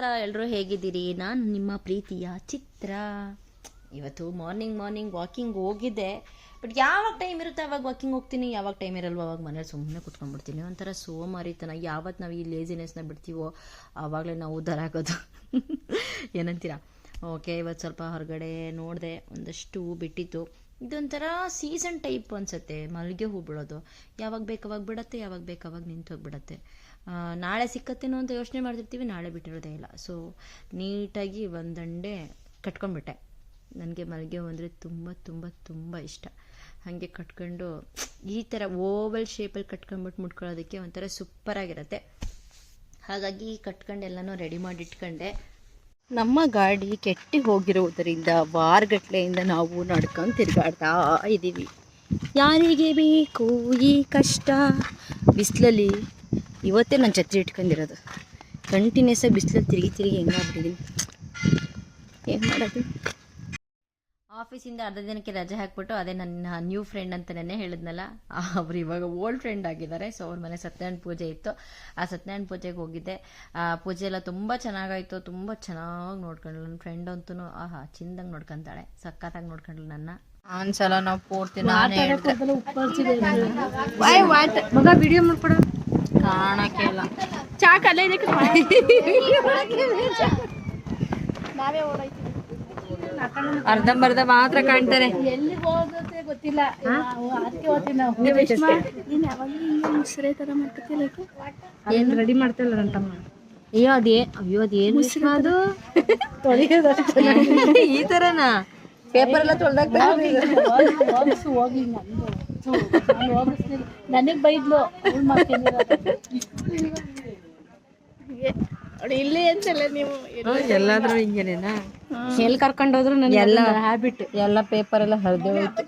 ನಮಸ್ಕಾರ ಎಲ್ಲರೂ ಹೇಗಿದ್ದೀರಿ? ನಾನು ನಿಮ್ಮ ಪ್ರೀತಿಯ ಚಿತ್ರ. ಇವತ್ತು ಮಾರ್ನಿಂಗ್ ಮಾರ್ನಿಂಗ್ ವಾಕಿಂಗ್ ಹೋಗಿದ್ದೆ ಬಟ್ ಯಾವಾಗ ಟೈಮ್ ಇರುತ್ತೆ ಅವಾಗ ವಾಕಿಂಗ್ ಹೋಗ್ತೀನಿ? ಯಾವಾಗ ಟೈಮ್ ಇರಲ್ವೋ ಅವಾಗ ಮನೇಲಿ ಸುಮ್ಮನೆ ಕುತ್ಕೊಂಡ್ಬಿಡ್ತೀನಿ. ಒಂಥರ ಸೋಮಾರಿತನ. ಯಾವತ್ತು ನಾವು ಈ ಲೇಸಿನೆಸ್ನ ಬಿಡ್ತೀವೋ ಆವಾಗಲೇ ನಾವು ಉದ್ದಾರ ಆಗೋದು ಏನಂತೀರಾ? ಓಕೆ ಇವತ್ತು ಸ್ವಲ್ಪ ಹೊರಗಡೆ ನೋಡಿದೆ. ಒಂದಷ್ಟು ಬಿಟ್ಟಿತ್ತು. ಇದೊಂಥರ ಸೀಸನ್ ಟೈಪ್ ಅನ್ಸುತ್ತೆ ಮಲ್ಲಿಗೆ ಹೂ ಬಿಡೋದು. ಯಾವಾಗ ಬೇಕಾವಾಗ ಬಿಡತ್ತೆ, ಯಾವಾಗ ಬೇಕಾವಾಗ ನಿಂತು ಹೋಗ್ಬಿಡತ್ತೆ. ನಾಳೆ ಸಿಕ್ಕತ್ತೇನೋ ಅಂತ ಯೋಚನೆ ಮಾಡ್ತಿರ್ತೀವಿ, ನಾಳೆ ಬಿಟ್ಟಿರೋದೇ ಇಲ್ಲ. ಸೊ ನೀಟಾಗಿ ಒಂದಂಡೆ ಕಟ್ಕೊಂಡ್ಬಿಟ್ಟೆ. ನನಗೆ ಮಲ್ಲಿಗೆ ಹೂ ಅಂದರೆ ತುಂಬ ತುಂಬ ತುಂಬ ಇಷ್ಟ. ಹಾಗೆ ಕಟ್ಕೊಂಡು, ಈ ಥರ ಓವಲ್ ಶೇಪಲ್ಲಿ ಕಟ್ಕೊಂಡ್ಬಿಟ್ಟು ಮುಟ್ಕೊಳ್ಳೋದಕ್ಕೆ ಒಂಥರ ಸೂಪರಾಗಿರುತ್ತೆ ಹಾಗಾಗಿ ಕಟ್ಕೊಂಡು ಎಲ್ಲನೂ ರೆಡಿ ಮಾಡಿ ಇಟ್ಕೊಂಡೆ ನಮ್ಮ ಗಾಡಿ ಕೆಟ್ಟಿ ಹೋಗಿರುವುದರಿಂದ ವಾರಗಟ್ಲೆಯಿಂದ ನಾವು ನಡ್ಕೊಂಡು ತಿರುಗಾಡ್ತಾ ಇದ್ದೀವಿ ಯಾರಿಗೆ ಬೇಕು ಈ ಕಷ್ಟ? ಬಿಸಿಲಲ್ಲಿ ಇವತ್ತೇ ನಾನು ಛತ್ರಿ ಇಟ್ಕೊಂಡಿರೋದು. ಕಂಟಿನ್ಯೂಸ್ ಆಗಿ ಬಿಸಿಲಲ್ಲಿ ತಿರುಗಿ ತಿರುಗಿ ಹೆಂಗಾಗ್ಬಿಟ್ಟಿದ್ದೀನಿ ಏನು ಮಾಡೋದು? ಆಫೀಸಿಂದ ಅರ್ಧ ದಿನಕ್ಕೆ ರಜೆ ಹಾಕ್ಬಿಟ್ಟು ಅದೇ ನನ್ನ ನ್ಯೂ ಫ್ರೆಂಡ್ ಅಂತ ನೆನ್ನೆ ಹೇಳಿದ್ನಲ್ಲ ಅವ್ರು ಇವಾಗ ಓಲ್ಡ್ ಫ್ರೆಂಡ್ ಆಗಿದ್ದಾರೆ ಸೊ ಅವ್ರ ಮನೆ ಸತ್ಯನಾರಾಯಣ ಪೂಜೆ ಇತ್ತು. ಆ ಸತ್ಯನಾರಾಯಣ ಪೂಜೆಗೆ ಹೋಗಿದ್ದೆ. ಆ ಪೂಜೆ ಎಲ್ಲ ತುಂಬ ಚೆನ್ನಾಗಾಯ್ತು ತುಂಬ ಚೆನ್ನಾಗಿ ನೋಡ್ಕೊಂಡ್ಳು. ನನ್ನ ಫ್ರೆಂಡ್ ಅಂತೂ ಆಹಾ ಚಿಂದಂಗೆ ನೋಡ್ಕೊಂತಾಳೆ ಸಖತ್ತಾಗಿ ನೋಡ್ಕೊಂಡ್ಳು ನನ್ನ. ಒಂದ್ಸಲ ನಾವು ಪೂರ್ತಿ ನಾನೇ ಮಗ ವಿಡಿಯೋ ಮಾಡ್ಕೊಡ ಕಾಣಕ್ಕೆ ಇಲ್ಲ. ಚಾಕ್ ಅಲ್ಲೇ ಇದಕ್ಕೆ ಅರ್ಧಂಬರ್ಧ ಮಾತ್ರ ಕಾಣ್ತಾರೆ. ಏನ್ ರೆಡಿ ಮಾಡ್ತಿಲ್ಲ ನನ್ನ ತಮ್ಮ. ಅಯ್ಯೋ ಅದೇ ಅಯ್ಯೋ ಅದೇನು ಅದು? ಈ ತರನಾ? ಪೇಪರ್ ಎಲ್ಲ ತೊಳ್ದಾಗ ನನಗ್ ಬೈದ್ಲು. ಇಲ್ಲಿ ಅಂತಲ್ಲ ನೀವು ಎಲ್ಲಾದ್ರೂ ಹಿಂಗೇನೇನಾ? ಎಲ್ಲಿ ಕರ್ಕೊಂಡೋದ್ರು ನನ್ನ ಎಲ್ಲ ಹ್ಯಾಬಿಟ್ ಎಲ್ಲ ಪೇಪರ್ ಎಲ್ಲ ಹರಿದು ಹೋಯ್ತು.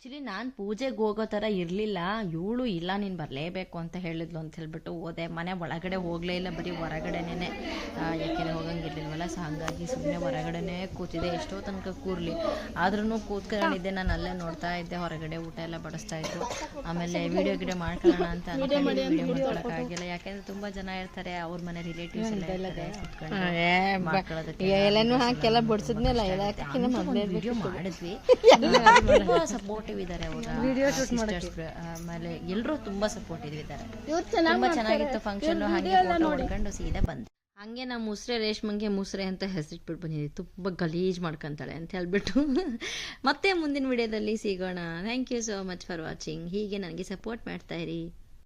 ಆ್ಯಕ್ಚುಲಿ ನಾನು ಪೂಜೆಗೆ ಹೋಗೋ ಥರ ಇರಲಿಲ್ಲ. ಇವಳು ಇಲ್ಲ ನೀನು ಬರಲೇಬೇಕು ಅಂತ ಹೇಳಿದ್ಲು ಅಂತ ಹೇಳ್ಬಿಟ್ಟು ಹೋದೆ. ಮನೆ ಒಳಗಡೆ ಹೋಗಲೇ ಇಲ್ಲ ಬರೀ ಹೊರಗಡೆನೇ ಯಾಕೆಂದರೆ ಹೋಗಂಗಿರ್ಲಿಲ್ವಲ್ಲ ಸೊ ಹಾಗಾಗಿ ಸುಮ್ಮನೆ ಹೊರಗಡೆನೇ ಕೂತಿದ್ದೆ. ಎಷ್ಟೋ ತನಕ ಕೂರ್ಲಿ. ಆದ್ರೂ ಕೂತ್ಕೊಂಡಿದ್ದೆ ನಾನು ಅಲ್ಲೇ ನೋಡ್ತಾ ಇದ್ದೆ ಹೊರಗಡೆ ಊಟ ಎಲ್ಲ ಬಡಿಸ್ತಾ ಇದ್ರು. ಆಮೇಲೆ ವೀಡಿಯೋ ಗಿಡ ಮಾಡ್ಕೊಳ್ಳೋಣ ಅಂತ ವಿಡಿಯೋ ಮಾಡ್ಕೊಳಕ್ಕಾಗಿಲ್ಲ ಯಾಕೆಂದ್ರೆ ತುಂಬ ಜನ ಇರ್ತಾರೆ ಅವ್ರ ಮನೆ ರಿಲೇಟಿವ್ಸ್ ಎಲ್ಲ ಮಾಡ್ಕೊಳ್ಳೋದಕ್ಕೆ ಬಡ್ಸಿದ್ಮೇಲೆ ವಿಡಿಯೋ ಮಾಡಿದ್ವಿ. ತುಂಬಾ ಸಪೋರ್ಟಿವ್ ಇದ್ದಾರೆ ಸಿಸ್ಟರ್ಸ್ ಆಮೇಲೆ ಎಲ್ಲರೂ ತುಂಬಾ ಸಪೋರ್ಟಿವ್ ಇದ್ದಾರೆ. ತುಂಬಾ ಚೆನ್ನಾಗಿತ್ತು ಫಂಕ್ಷನ್ ಹಾಗೆ ಫೋಟೋ ಸೀದಾ ಬಂದೆ ಹಂಗೆ ನಾವು ಮುಸ್ರೆ ರೇಷ್ಮಂಗೆ ಮುಸ್ರೆ ಅಂತ ಹೆಸರಿಟ್ಬಿಟ್ಟು ಬಂದಿದ್ದೀವಿ ತುಂಬ ಗಲೀಜ್ ಮಾಡ್ಕೊಂತಾಳೆ ಅಂತ ಹೇಳ್ಬಿಟ್ಟು. ಮತ್ತೆ ಮುಂದಿನ ವಿಡಿಯೋದಲ್ಲಿ ಸಿಗೋಣ. Thank you so much for watching ಹೀಗೆ ನನಗೆ ಸಪೋರ್ಟ್ ಮಾಡ್ತಾ ಇರಿ.